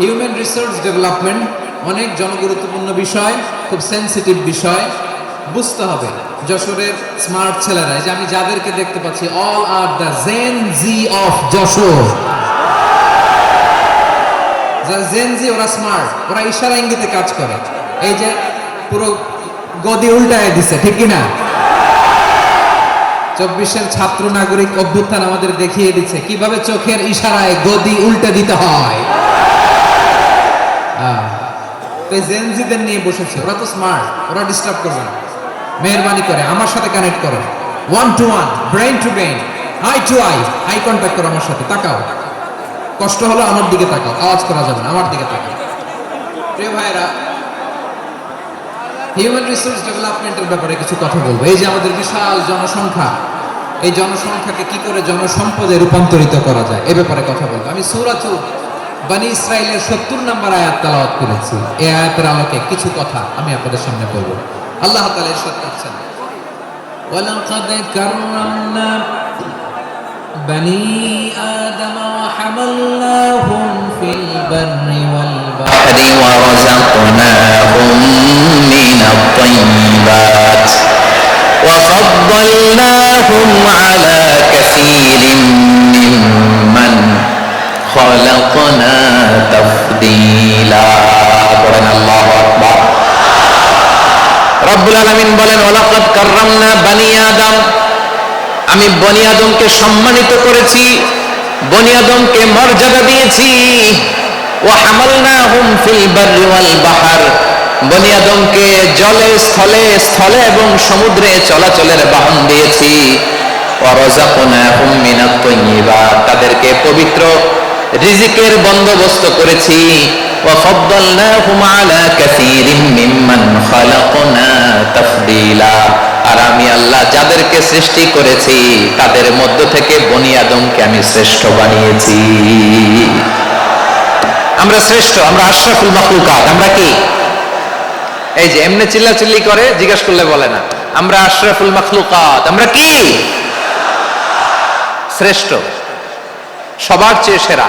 Human resource development অনেক জনগুরুত্বপূর্ণ বিষয়, খুব সেন্সিটিভ বিষয়। বুঝতে হবে যশোরের স্মার্ট ছেলেরা। যে আমি যাদেরকে দেখতে পাচ্ছি all are the gen Z of Jashore. যারা জেন জি ওরা স্মার্ট ওরা ইশারা ইঙ্গিতে কাজ করে। এই যে পুরো গদি উল্টায় দিছে, ঠিক কি না চব্বিশের ছাত্র নাগরিক অভ্যুত্থান আমাদের দেখিয়ে দিচ্ছে, কীভাবে চোখের ইশারায় গদি উল্টে দিতে হয়। তো জেনজিদের নিয়ে বসেছে, ওরা তো স্মার্ট ওরা ডিস্টার্ব করবে না। মেহরবানি করে, আমার সাথে কানেক্ট করো। One to one brain to brain eye to eye eye contact করো আমার সাথে, তাকাও। কষ্ট হলো আমার দিকে তাকাও, আওয়াজ করা যাবে না, আমার দিকে তাকাও। প্রিয় ভাইরা হিউম্যান রিসোর্স ডেভেলপমেন্টের ব্যাপারে কিছু কথা বলব। এই যে আমাদের বিশাল জনসংখ্যা, এই জনসংখ্যাকে কি করে জনসম্পদে রূপান্তরিত করা যায়, এ ব্যাপারে কথা বলব। আমি সুরাতু বানি ইসরায়েলের সত্তর নম্বর আয়াত তালাওয়াত করেছি এই আয়াতের আলোকে কিছু কথা আমি আপনাদের সামনে বলবো আল্লাহ তাআলা ইরশাদ করছেন ولقد كرمنا بني آدم وحملناهم في البر والبحر ورزقناهم من الطيبات وفضلناهم على كثير ممن خلقنا تفضيلا قرآن الله أكبر রব্বুল আলামিন বলেন ওয়ালাকাদ কাররামনা বানি আদম আমি বনি আদমকে সম্মানিত করেছি বনি আদমকে মর্যাদা দিয়েছি ও হামালনাহুম ফিল বাররি ওয়াল বাহার বনি আদমকে জলে স্থলে স্থলে এবং সমুদ্রে চলাচলের বাহন দিয়েছি ওয়া রাযাকনাহুম মিনাত তাইয়্যিবাত তাদেরকে পবিত্র রিজিকের বন্দোবস্ত করেছি। আর আমি আল্লাহ যাদেরকে সৃষ্টি করেছি, তাদের মধ্য থেকে আমি শ্রেষ্ঠ বানিয়েছি। আমরা শ্রেষ্ঠ, আমরা আশরাফুল মাখলুকাত, আমরা কি? এই যে এমনি চিল্লাচিল্লি করে জিজ্ঞেস করলে বলে না। আমরা আশরাফুল মাখলুকাত, আমরা কি? শ্রেষ্ঠ, সবার চেয়ে সেরা।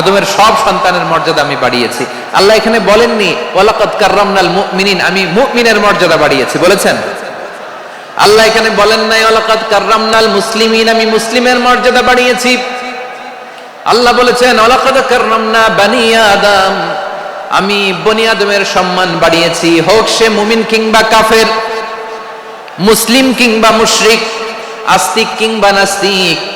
আদমের সব সন্তানের মর্যাদা আমি বাড়িয়েছি। আল্লাহ এখানে বলেননি আমি মুমিনের মর্যাদা বাড়িয়েছি। বলেছেন? আল্লাহ এখানে বলেন নাই, ওয়ালাকাদ কাররামনাল মুসলিমিন আমি মুসলিমের মর্যাদা বাড়িয়েছি। আল্লাহ বলেছেন, ওয়ালাকাদ কাররামনা বানি আদম আমি বনি আদমের সম্মান বাড়িয়েছি। হোক সে মুমিন কিংবা কাফের, মুসলিম কিংবা মুশরিক, আস্তিক কিংবা নাস্তিক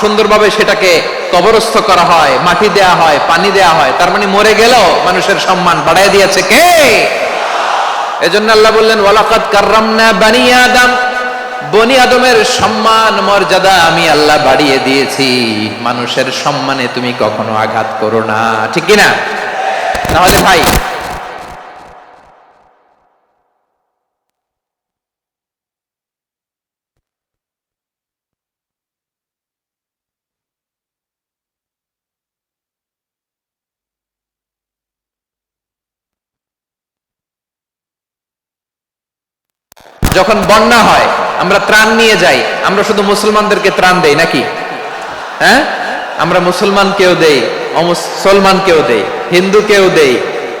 সুন্দরভাবে সেটাকে কবরস্থ করা হয়, মাটি দেয়া হয়, পানি দেয়া হয়। তার মানে মরে গেল মানুষের সম্মান বাড়াই দিয়েছে কে? এজন্য আল্লাহ বললেন ওয়ালাকাত কাররামনা বানি আদম। বনি আদমের সম্মান, মর্যাদা আমি আল্লাহ বাড়িয়ে দিয়েছি। মানুষের সম্মানে তুমি কখনো আঘাত করো না। ঠিক কি না তাহলে ভাই যখন বন্যা হয়, আমরা ত্রাণ নিয়ে যাই। আমরা শুধু মুসলমানদেরকে ত্রাণ দেই নাকি? হ্যাঁ? আমরা মুসলমান কেউ দেই অমুসলমান কেউ দেই হিন্দু কেউ দেই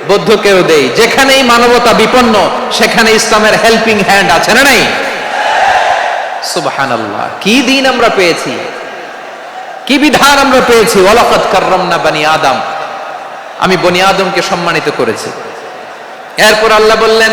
বৌদ্ধ কেউ দেই। যেখানেই মানবতা বিপন্ন, সেখানে ইসলামের হেল্পিং হ্যান্ড আছে না নাই? সুবহানাল্লাহ। কি দিন আমরা পেয়েছি? কি বিধান আমরা পেয়েছি? ওয়ালাকাত কাররামনা বানি আদম। আমি বনি আদমকে সম্মানিত করেছি। এরপর আল্লাহ বললেন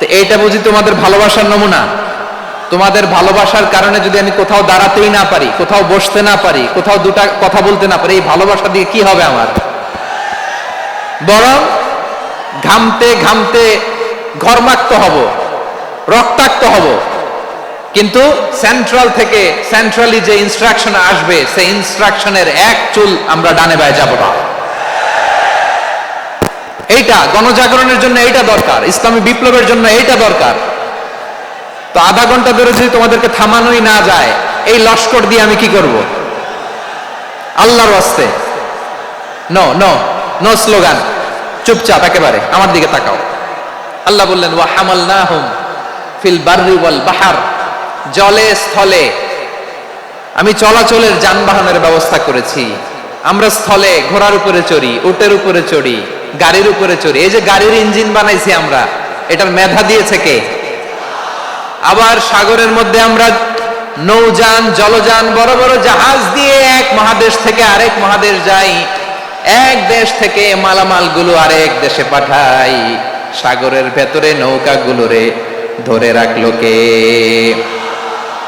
তো এইটা বুঝি তোমাদের ভালোবাসার নমুনা? তোমাদের ভালোবাসার কারণে যদি আমি কোথাও দাঁড়াতেই না পারি, কোথাও বসতে না পারি, কোথাও দুটা কথা বলতে না পারি, এই ভালোবাসা দিয়ে কি হবে আমার? বরং ঘামতে ঘামতে ঘরমাক্ত হব, রক্তাক্ত হব। কিন্তু সেন্ট্রাল থেকে সেন্ট্রালি যে ইনস্ট্রাকশন আসবে, সেই ইনস্ট্রাকশনের এক চুল আমরা ডানে বায়ে যাব না। এইটা, গণজাগরণের জন্য এইটা দরকার, ইসলামী বিপ্লবের জন্য এইটা দরকার। তো আধা ঘণ্টা ধরে যদি তোমাদেরকে থামানোই না যায়, এই লস্কর দিয়ে আমি কি করব? আল্লাহর ওয়াস্তে নো নো নো স্লোগান চুপচাপ, একেবারে, আমার দিকে তাকাও। আল্লাহ বললেন, ওয়া হামালনাহুম ফিল বাররি ওয়াল বাহার, জলে, স্থলে। আমি চলাচলের যানবাহনের ব্যবস্থা করেছি। আমরা স্থলে, ঘোড়ার উপরে চড়ি, উটের উপরে চড়ি। গাড়ির উপরে চড়ি। এই যে গাড়ির ইঞ্জিন বানাইছি আমরা, এটার মেধা দিয়েছে কে? আবার সাগরের মধ্যে আমরা নৌযান, জলযান, বড় বড় জাহাজ দিয়ে এক মহাদেশ থেকে আরেক মহাদেশ যাই। এক দেশ থেকে মালামালগুলো আরেক দেশে পাঠাই। সাগরের ভেতরে নৌকা গুলো নৌকাগুলোরে ধরে রাখল কে?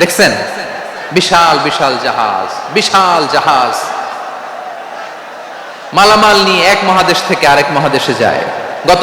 দেখছেন? বিশাল বিশাল জাহাজ বিশাল জাহাজ। মালামাল নিয়ে এক মহাদেশ থেকে আরেক মহাদেশে যায়। গত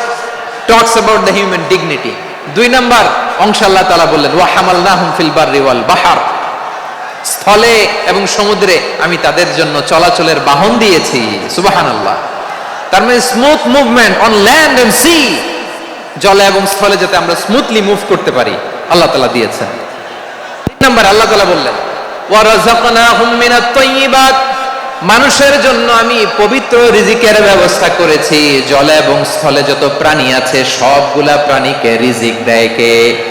talks about the human dignity দুই নাম্বার, অংশ আল্লাহ তাআলা বললেন, ওয়া হামালনাহুম ফিল বাররি ওয়াল বাহার। স্থলে এবং সমুদ্রে আমি তাদের জন্য চলাচলের বাহন দিয়েছি। সুবহানাল্লাহ। তার মানে smooth movement on land and sea জলে এবং স্থলে যাতে আমরা স্মুথলি মুভ করতে পারি, আল্লাহ তাআলা দিয়েছেন। তিন নাম্বার, আল্লাহ তাআলা বললেন, ওয়া রাযাকনাহুম মিনাত তাইয়্যিবাত মানুষের জন্য আমি পবিত্র রিজিকের ব্যবস্থা করেছি। জলে এবং স্থলে যত প্রাণী আছে, সবগুলা প্রাণীকে রিজিক দেয় কে?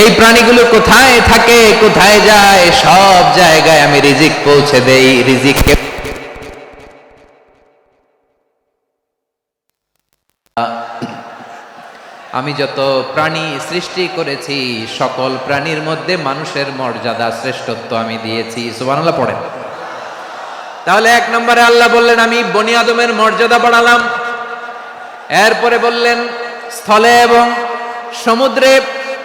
এই প্রাণীগুলো কোথায় থাকে, কোথায় যায়, সব জায়গায় আমি রিজিক পৌঁছে দেই, রিজিককে আমি যত প্রাণী সৃষ্টি করেছি, সকল প্রাণীর মধ্যে মানুষের মর্যাদা শ্রেষ্ঠত্ব আমি দিয়েছি। সুবহানাল্লাহ, পড়েন। তাহলে এক নম্বরে আল্লাহ বললেন, আমি বনি আদমের মর্যাদা বাড়ালাম। এরপরে বললেন, স্থলে এবং সমুদ্রে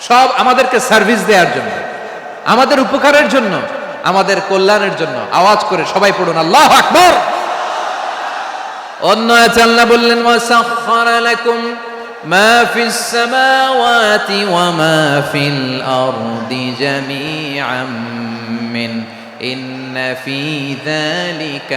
সব আমাদেরকে সার্ভিস দেওয়ার জন্য। আমাদের উপকারের জন্য, আমাদের কল্যাণের জন্য। আওয়াজ করে সবাই পড়ুন, আল্লাহ আকবর! অন্য আল্লাহ বললেন ওয়াসাখখারা লাকুম মা ফিস সামাওয়াতি ওয়া মা ফিল আরদি জামিআম মিন। ইন্না ফি যালিকা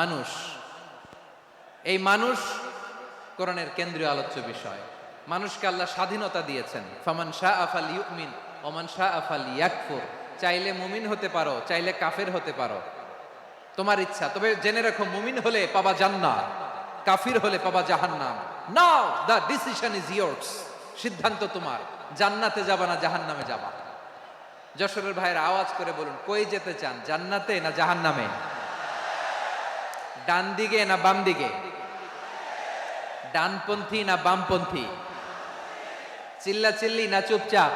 মানুষ। এই মানুষ কোরআনের কেন্দ্রীয় আলোচ্য বিষয়। মানুষকে আল্লাহ স্বাধীনতা দিয়েছেন। ফমান শাহ আফাল ইউমিন ওমান শাহ আফাল ইয়াকফুর চাইলে মুমিন হতে পারো, চাইলে কাফের হতে পারো। তোমার ইচ্ছা, তবে জেনে রাখো, মুমিন হলে পাবা জান্নাত, কাফির হলে পাবা জাহান্নাম। Now the decision is yours সিদ্ধান্ত তোমার। জান্নাতে যাবা না জাহান্নামে যাবা? যশোরের ভাইয়ের আওয়াজ করে বলুন, কই যেতে চান, জান্নাতে না জাহান্নামে? ডান দিকে না বাম দিকে ডানপন্থী না বামপন্থী? চিল্লা চিল্লি না চুপচাপ?